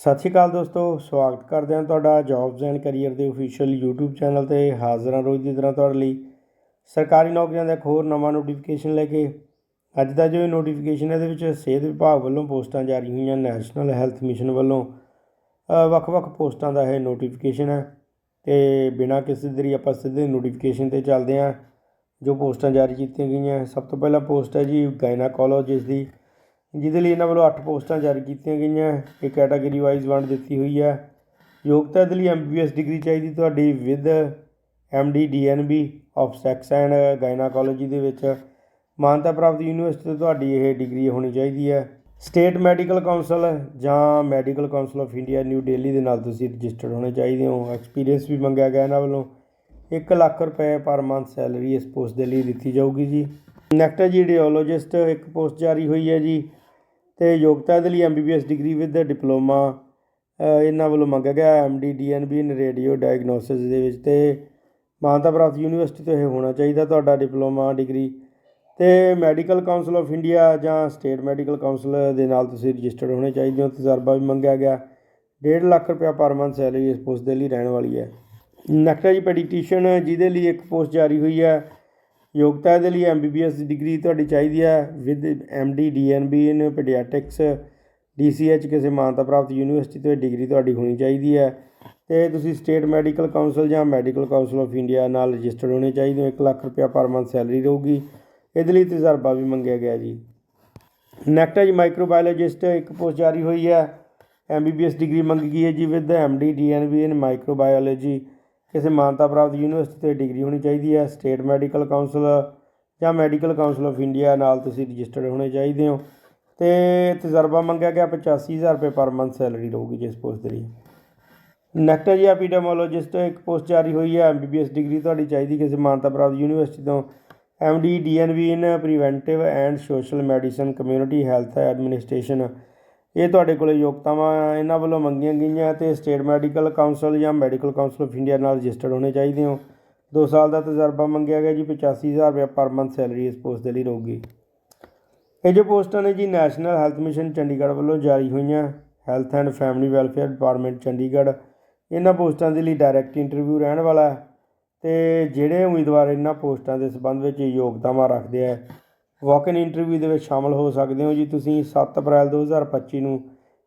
ਸਤਿ ਸ਼੍ਰੀ ਅਕਾਲ ਦੋਸਤੋ, ਸਵਾਗਤ ਕਰਦੇ ਹਾਂ ਤੁਹਾਡਾ ਜੌਬਸ ਐਂਡ ਕੈਰੀਅਰ ਦੇ ਅਫੀਸ਼ੀਅਲ YouTube ਚੈਨਲ ਤੇ ਹਾਜ਼ਰ ਹਾਂ ਰੋਜ਼ ਦੀ ਤਰ੍ਹਾਂ ਤੁਹਾਡੇ ਲਈ। ਸਰਕਾਰੀ ਨੌਕਰੀਆਂ ਦਾ ਇੱਕ ਹੋਰ ਨਵਾਂ ਨੋਟੀਫਿਕੇਸ਼ਨ ਲੈ ਕੇ ਅੱਜ ਦਾ ਜੋ ਨੋਟੀਫਿਕੇਸ਼ਨ ਹੈ, ਇਹਦੇ ਵਿੱਚ ਸਿਹਤ ਵਿਭਾਗ ਵੱਲੋਂ ਪੋਸਟਾਂ ਜਾਰੀ ਹੋਈਆਂ ਨੈਸ਼ਨਲ ਹੈਲਥ ਮਿਸ਼ਨ ਵੱਲੋਂ। ਵੱਖ-ਵੱਖ ਪੋਸਟਾਂ ਦਾ ਇਹ ਨੋਟੀਫਿਕੇਸ਼ਨ ਹੈ ਤੇ ਬਿਨਾਂ ਕਿਸੇ ਦੇਰੀ ਆਪਾਂ ਸਿੱਧੇ ਨੋਟੀਫਿਕੇਸ਼ਨ ਤੇ ਚੱਲਦੇ ਹਾਂ। ਜੋ ਪੋਸਟਾਂ ਜਾਰੀ ਕੀਤੀਆਂ ਗਈਆਂ, ਸਭ ਤੋਂ ਪਹਿਲਾਂ ਪੋਸਟ ਹੈ ਜੀ ਗਾਇਨਾਕੋਲੋਜਿਸਟ ਦੀ। ਜਿਹਦੇ ਲਈ ਇਹਨਾਂ ਵੱਲੋਂ 8 ਪੋਸਟਾਂ ਜਾਰੀ ਕੀਤੀਆਂ ਗਈਆਂ, ਇਹ ਕੈਟਾਗਰੀ ਵਾਈਜ਼ ਵੰਡ ਦਿੱਤੀ ਹੋਈ ਹੈ। ਯੋਗਤਾ ਦੇ ਲਈ ਐਮਬੀਬੀਐਸ ਡਿਗਰੀ ਚਾਹੀਦੀ ਤੁਹਾਡੀ with MD DNB of sex and gynaecology ਦੇ ਵਿੱਚ। ਮਾਨਤਾ ਪ੍ਰਾਪਤ ਯੂਨੀਵਰਸਿਟੀ ਤੋਂ ਤੁਹਾਡੀ ਇਹ ਡਿਗਰੀ ਹੋਣੀ ਚਾਹੀਦੀ ਹੈ। ਸਟੇਟ ਮੈਡੀਕਲ ਕਾਉਂਸਲ ਜਾਂ medical council of India new Delhi ਦੇ ਨਾਲ ਤੁਸੀਂ ਰਜਿਸਟਰਡ ਹੋਣੇ ਚਾਹੀਦੇ ਹੋ। ਐਕਸਪੀਰੀਅੰਸ ਵੀ ਮੰਗਿਆ ਗਿਆ ਇਹਨਾਂ ਵੱਲੋਂ। 1 ਲੱਖ ਰੁਪਏ ਪਰ ਮੰਥ ਸੈਲਰੀ ਇਸ ਪੋਸਟ ਦੇ ਲਈ ਦਿੱਤੀ ਜਾਊਗੀ ਜੀ। ਨੈਕਸਟ ਜੀ ਰੇਡੀਓਲੋਜਿਸਟ ਇੱਕ ਪੋਸਟ ਜਾਰੀ ਹੋਈ ਹੈ ਜੀ। ਅਤੇ ਯੋਗਤਾ ਦੇ ਲਈ M B B MBBS degree with diploma ਇਹਨਾਂ ਵੱਲੋਂ ਮੰਗਿਆ ਗਿਆ M D D MD B in radio diagnosis ਦੇ ਵਿੱਚ ਅਤੇ ਮਾਨਤਾ ਪ੍ਰਾਪਤ ਯੂਨੀਵਰਸਿਟੀ ਤੋਂ ਇਹ ਹੋਣਾ ਚਾਹੀਦਾ ਤੁਹਾਡਾ ਡਿਪਲੋਮਾ ਡਿਗਰੀ ਅਤੇ ਮੈਡੀਕਲ ਕਾਉਂਸਲ ਆਫ ਇੰਡੀਆ ਜਾਂ ਸਟੇਟ ਮੈਡੀਕਲ ਕਾਉਂਸਲ ਦੇ ਨਾਲ ਤੁਸੀਂ ਰਜਿਸਟਰਡ ਹੋਣੇ ਚਾਹੀਦੇ ਹੋ। ਤਜਰਬਾ ਵੀ ਮੰਗਿਆ ਗਿਆ। 1.5 ਲੱਖ ਰੁਪਇਆ ਪਰ ਮੰਥ ਸੈਲਰੀ ਇਸ ਪੋਸਟ ਦੇ ਲਈ ਰਹਿਣ ਵਾਲੀ ਹੈ। ਨੈਕਸਟ ਹੈ ਜੀ ਪੈਡੀਟੀਸ਼ਨ ਜਿਹਦੇ ਲਈ ਇੱਕ ਪੋਸਟ ਜਾਰੀ ਹੋਈ ਹੈ। ਯੋਗਤਾ ਦੇ ਲਈ ਐਮਬੀਬੀਐਸ ਦੀ ਡਿਗਰੀ ਤੁਹਾਡੀ ਚਾਹੀਦੀ ਹੈ ਵਿਦ ਐਮਡੀ ਡੀਐਨਬੀ ਇਨ ਪੀਡੀਆਟ੍ਰਿਕਸ ਡੀਸੀਐਚ ਕਿਸੇ ਮਾਨਤਾ ਪ੍ਰਾਪਤ ਯੂਨੀਵਰਸਿਟੀ ਤੋਂ ਇਹ ਡਿਗਰੀ ਤੁਹਾਡੀ ਹੋਣੀ ਚਾਹੀਦੀ ਹੈ। ਤੇ ਤੁਸੀਂ ਸਟੇਟ ਮੈਡੀਕਲ ਕਾਉਂਸਲ ਜਾਂ ਮੈਡੀਕਲ ਕਾਉਂਸਲ ਆਫ ਇੰਡੀਆ ਨਾਲ ਰਜਿਸਟਰਡ ਹੋਣੇ ਚਾਹੀਦੇ ਹੋ 1 ਲੱਖ ਰੁਪਇਆ ਪਰ ਮੰਥ ਸੈਲਰੀ ਰਹੂਗੀ। ਇਹਦੇ ਲਈ ਤਜਰਬਾ ਵੀ ਮੰਗਿਆ ਗਿਆ ਜੀ। ਨੈਕਸਟ ਹੈ ਜੀ ਮਾਈਕਰੋਬਾਇਓਲੋਜਿਸਟ ਇੱਕ ਪੋਸਟ ਜਾਰੀ ਹੋਈ ਹੈ। ਐਮਬੀਬੀਐਸ ਡਿਗਰੀ ਮੰਗੀ ਗਈ ਹੈ ਜੀ with MD DNB in microbiology ਕਿਸੇ ਮਾਨਤਾ ਪ੍ਰਾਪਤ ਯੂਨੀਵਰਸਿਟੀ 'ਤੇ ਡਿਗਰੀ ਹੋਣੀ ਚਾਹੀਦੀ ਹੈ, ਸਟੇਟ ਮੈਡੀਕਲ ਕਾਉਂਸਲ ਜਾਂ ਮੈਡੀਕਲ ਕਾਉਂਸਲ ਆਫ ਇੰਡੀਆ ਨਾਲ ਤੁਸੀਂ ਰਜਿਸਟਰਡ ਹੋਣੇ ਚਾਹੀਦੇ ਹੋ। ਤੇ ਤਜਰਬਾ ਮੰਗਿਆ ਗਿਆ 85000 ਰੁਪਏ ਪਰ ਮੰਥ ਸੈਲਰੀ ਰਹੂਗੀ ਜਿਸ ਪੋਸਟ ਦੇ ਲਈ। ਨੈਕਸਟ ਜੀ, ਐਪੀਡੈਮੋਲੋਜਿਸਟ, ਇੱਕ ਪੋਸਟ ਜਾਰੀ ਹੋਈ ਹੈ ਐਮਬੀਬੀਐਸ ਡਿਗਰੀ ਤੁਹਾਡੀ ਚਾਹੀਦੀ ਕਿਸੇ ਮਾਨਤਾ ਪ੍ਰਾਪਤ ਯੂਨੀਵਰਸਿਟੀ ਤੋਂ। MD DNB in, preventive and social medicine community health administration. ਇਹ ਤੁਹਾਡੇ ਕੋਲੇ ਯੋਗਤਾਵਾਂ ਇਹਨਾਂ ਵੱਲੋਂ ਮੰਗੀਆਂ ਗਈਆਂ ਤੇ ਸਟੇਟ ਮੈਡੀਕਲ ਕਾਉਂਸਲ ਜਾਂ ਮੈਡੀਕਲ ਕਾਉਂਸਲ ਆਫ ਇੰਡੀਆ ਨਾਲ ਰਜਿਸਟਰਡ ਹੋਣੇ ਚਾਹੀਦੇ ਹੋ। 2 ਸਾਲ ਦਾ ਤਜਰਬਾ ਮੰਗਿਆ ਗਿਆ ਜੀ 85000 ਰੁਪਏ ਪਰ ਮੰਥ ਸੈਲਰੀ ਇਸ ਪੋਸਟ ਦੇ ਲਈ ਰਹੂਗੀ। ਇਹ ਜੋ ਪੋਸਟਾਂ ਨੇ ਜੀ, ਨੈਸ਼ਨਲ ਹੈਲਥ ਮਿਸ਼ਨ ਚੰਡੀਗੜ੍ਹ ਵੱਲੋਂ ਜਾਰੀ ਹੋਈਆਂ। Health and family welfare department Chandigarh. ਇਹਨਾਂ ਪੋਸਟਾਂ ਦੇ ਲਈ ਡਾਇਰੈਕਟ ਇੰਟਰਵਿਊ ਰਹਿਣ ਵਾਲਾ ਹੈ ਤੇ ਜਿਹੜੇ ਉਮੀਦਵਾਰ ਇਹਨਾਂ ਪੋਸਟਾਂ ਦੇ ਸੰਬੰਧ ਵਿੱਚ ਯੋਗਤਾਵਾਂ ਰੱਖਦੇ ਆ ਵਾਕ ਇਨ ਇੰਟਰਵਿਊ ਦੇ ਵਿੱਚ ਸ਼ਾਮਲ ਹੋ ਸਕਦੇ ਹੋ ਜੀ। ਤੁਸੀਂ 7 ਅਪ੍ਰੈਲ 2025 ਨੂੰ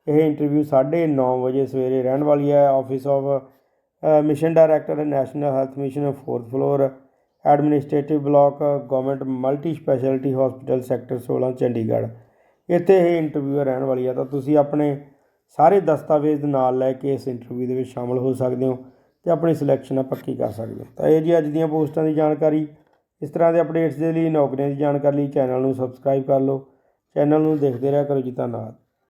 ਇਹ ਇੰਟਰਵਿਊ 9:30 ਵਜੇ ਸਵੇਰੇ ਰਹਿਣ ਵਾਲੀ ਹੈ। Office of mission director national health mission 4th floor administrative block government multi speciality hospital sector 16 Chandigarh ਇੱਥੇ ਇਹ ਇੰਟਰਵਿਊ ਰਹਿਣ ਵਾਲੀ ਹੈ। ਤਾਂ ਤੁਸੀਂ ਆਪਣੇ ਸਾਰੇ ਦਸਤਾਵੇਜ਼ ਨਾਲ ਲੈ ਕੇ ਇਸ ਇੰਟਰਵਿਊ ਦੇ ਵਿੱਚ ਸ਼ਾਮਲ ਹੋ ਸਕਦੇ ਹੋ ਤੇ ਆਪਣੀ ਸਿਲੈਕਸ਼ਨ ਪੱਕੀ ਕਰ ਸਕਦੇ ਹੋ। ਤਾਂ ਇਹ ਜੀ ਅੱਜ ਦੀਆਂ ਪੋਸਟਾਂ ਦੀ ਜਾਣਕਾਰੀ। ਇਸ ਤਰ੍ਹਾਂ ਦੇ ਅਪਡੇਟਸ ਦੇ ਲਈ ਨੌਕਰੀਆਂ ਦੀ ਜਾਣਕਾਰੀ ਲਈ ਚੈਨਲ ਨੂੰ ਸਬਸਕ੍ਰਾਈਬ ਕਰ ਲਓ। ਚੈਨਲ ਨੂੰ ਦੇਖਦੇ ਰਿਹਾ ਕਰੋ ਜੀ ਧੰਨਵਾਦ।